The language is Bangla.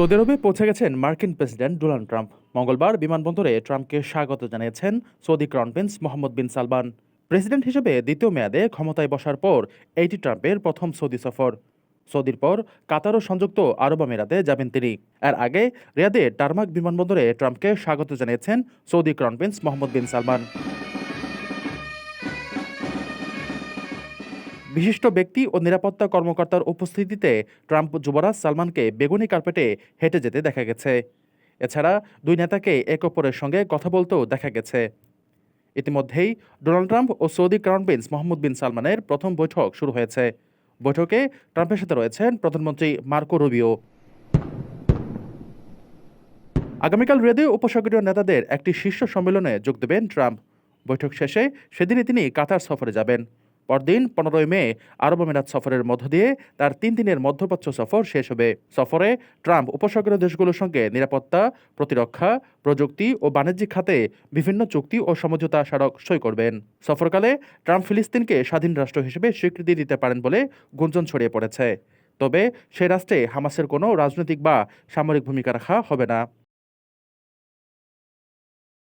সৌদি আরবে পৌঁছে গেছেন মার্কিন প্রেসিডেন্ট ডোনাল্ড ট্রাম্প। মঙ্গলবার বিমানবন্দরে ট্রাম্পকে স্বাগত জানিয়েছেন Saudi crown prince Mohammed bin Salman. President হিসেবে দ্বিতীয় মেয়াদে ক্ষমতায় বসার পর এইটি ট্রাম্পের প্রথম সৌদি সফর। সৌদির পর কাতার ও সংযুক্ত আরব আমিরাতে যাবেন তিনি। এর আগে রিয়াদে টারমাক বিমানবন্দরে ট্রাম্পকে স্বাগত জানিয়েছেন Saudi crown prince Mohammed bin Salman. বিশিষ্ট ব্যক্তি ও নিরাপত্তা কর্মকর্তার উপস্থিতিতে ট্রাম্প যুবরাজ সালমানকে বেগুনি কার্পেটে হেঁটে যেতে দেখা গেছে। এছাড়া দুই নেতাকে এক অপরের সঙ্গে কথা বলতেও দেখা গেছে। ইতিমধ্যেই ডোনাল্ড ট্রাম্প ও Saudi crown prince Mohammed bin সালমানের প্রথম বৈঠক শুরু হয়েছে। বৈঠকে ট্রাম্পের সাথে রয়েছেন প্রধানমন্ত্রী মার্কো রুবিও। আগামীকাল রেদে উপসাগরীয় নেতাদের একটি শীর্ষ সম্মেলনে যোগ দেবেন ট্রাম্প। বৈঠক শেষে সেদিনই তিনি কাতার সফরে যাবেন। পরদিন পনেরোই মে আরব আমিরাত সফরের মধ্য দিয়ে তার তিন দিনের মধ্যপ্রাচ্য সফর শেষ হবে। সফরে ট্রাম্প উপসাগরীয় দেশগুলোর সঙ্গে নিরাপত্তা, প্রতিরক্ষা, প্রযুক্তি ও বাণিজ্যিক খাতে বিভিন্ন চুক্তি ও সমঝোতা স্মারক সই করবেন। সফরকালে ট্রাম্প ফিলিস্তিনকে স্বাধীন রাষ্ট্র হিসেবে স্বীকৃতি দিতে পারেন বলে গুঞ্জন ছড়িয়ে পড়েছে। তবে সে রাষ্ট্রে হামাসের কোনো রাজনৈতিক বা সামরিক ভূমিকা রাখা হবে না।